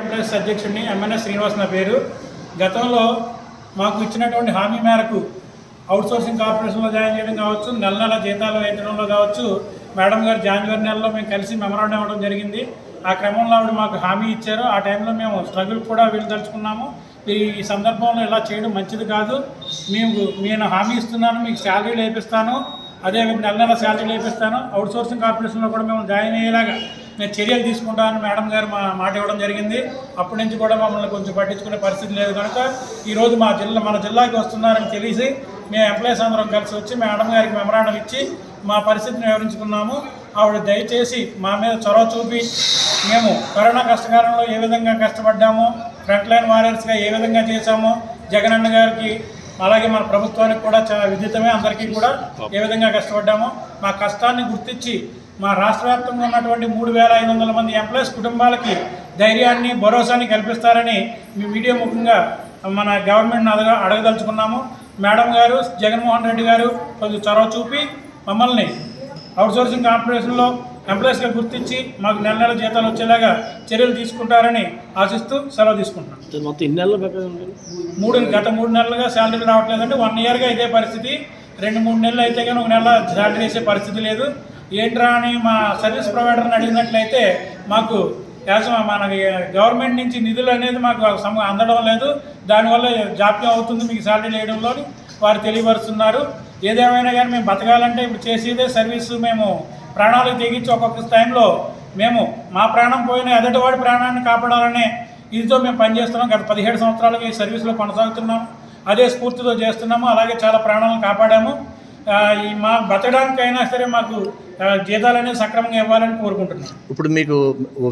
అధ్యక్షుడిని ఎంఎన్ఎస్ శ్రీనివాస్ నా పేరు. గతంలో మాకు ఇచ్చినటువంటి హామీ మేరకు అవుట్సోర్సింగ్ కార్పొరేషన్లో జాయిన్ చేయడం కావచ్చు నెల నెల జీతాలు వేయించడంలో కావచ్చు మేడం గారు జనవరి నెలలో మేము కలిసి మెమరాండం ఇవ్వడం జరిగింది. ఆ క్రమంలో ఆవిడ మాకు హామీ ఇచ్చారు. ఆ టైంలో మేము స్ట్రగుల్ కూడా వీళ్ళు తలుచుకున్నాము. ఈ ఈ సందర్భంలో ఇలా చేయడం మంచిది కాదు. మేము నేను హామీ ఇస్తున్నాను మీకు శాలరీ లేపిస్తాను. అదే నెల నెల శాలరీ లేపిస్తాను. అవుట్ సోర్సింగ్ కార్పొరేషన్లో కూడా మేము జాయిన్ అయ్యేలాగా నేను చర్యలు తీసుకుంటామని మేడం గారు మా మాట ఇవ్వడం జరిగింది. అప్పటి నుంచి కూడా మమ్మల్ని కొంచెం పట్టించుకునే పరిస్థితి లేదు కనుక ఈరోజు మా జిల్లా మన జిల్లాకి వస్తున్నారని తెలిసి మేము ఎంప్లాయీస్ అందరం కలిసి వచ్చి మేడం గారికి మెమరాండం ఇచ్చి మా పరిస్థితిని వివరించుకున్నాము. ఆవిడ దయచేసి మా మీద చొరవ చూపి మేము కరోనా కష్టకాలంలో ఏ విధంగా కష్టపడ్డామో ఫ్రంట్ లైన్ వారియర్స్గా ఏ విధంగా చేశామో జగనన్న గారికి అలాగే మన ప్రభుత్వానికి కూడా చాలా విదితమే అందరికీ కూడా ఏ విధంగా కష్టపడ్డామో మా కష్టాన్ని గుర్తించి మా రాష్ట్ర వ్యాప్తంగా ఉన్నటువంటి మూడు వేల ఐదు వందల మంది ఎంప్లాయీస్ కుటుంబాలకి ధైర్యాన్ని భరోసాని కల్పిస్తారని మీ మీడియా ముఖంగా మన గవర్నమెంట్ని అడగ అడగదలుచుకున్నాము. మేడం గారు జగన్మోహన్ రెడ్డి గారు కొంచెం చొరవ చూపి మమ్మల్ని అవుట్సోర్సింగ్ కార్పొరేషన్లో ఎంప్లాయీస్గా గుర్తించి మాకు నెల నెల జీతాలు వచ్చేలాగా చర్యలు తీసుకుంటారని ఆశిస్తూ సెలవు తీసుకుంటున్నాను మొత్తం నెలలు మూడు గత మూడు నెలలుగా శాలరీ రావట్లేదంటే వన్ ఇయర్గా ఇదే పరిస్థితి. రెండు మూడు నెలలు అయితే కానీ ఒక నెల శాలరీ వేసే పరిస్థితి లేదు. ఏంట్రా అని మా సర్వీస్ ప్రొవైడర్ని అడిగినట్లయితే మాకు యాజమా మన గవర్నమెంట్ నుంచి నిధులు అనేది మాకు సమ అందడం లేదు. దానివల్ల జాప్యం అవుతుంది మీకు శాలరీ వేయడంలో వారు తెలియపరుస్తున్నారు. ఏదేమైనా కానీ మేము బతకాలంటే ఇప్పుడు చేసేదే సర్వీసు మేము ప్రాణాలు తెగించి ఒక్కొక్క టైంలో మేము మా ప్రాణం పోయిన ఎదటివాడి ప్రాణాన్ని కాపాడాలనే ఇదితో మేము పనిచేస్తున్నాం. గత పదిహేడు సంవత్సరాలుగా ఈ సర్వీస్లో కొనసాగుతున్నాం అదే స్ఫూర్తితో చేస్తున్నాము. అలాగే చాలా ప్రాణాలను కాపాడాము. మా బతకడానికైనా సరే మాకు జీతాలు అనేది సక్రమంగా ఇవ్వాలని కోరుకుంటున్నాం. ఇప్పుడు మీకు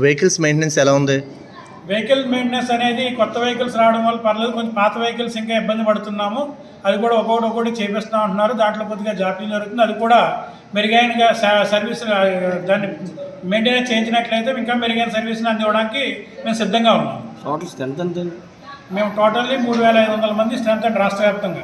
వెహికల్స్ మెయింటెనెన్స్ ఎలా ఉంది? వెహికల్ మెయింటెనెన్స్ అనేది కొత్త వెహికల్స్ రావడం వల్ల పర్లేదు కొంచెం పాత వెహికల్స్ ఇంకా ఇబ్బంది పడుతున్నాము. అది కూడా ఒక్కొక్కటి ఒక్కొక్కటి చేపిస్తాం అంటున్నారు. దాంట్లో కొద్దిగా జాప్యం జరుగుతుంది. అది కూడా మెరుగైనగా సర్వీస్ దాన్ని మెయింటెనెన్స్ చేయించినట్లయితే ఇంకా మెరుగైన సర్వీస్ని అందివ్వడానికి మేము సిద్ధంగా ఉన్నాం. టోటల్ స్ట్రెంత్ ఎంత మేము టోటల్లీ మూడు వేల ఐదు వందల మంది స్ట్రెంత్ అండి రాష్ట్ర వ్యాప్తంగా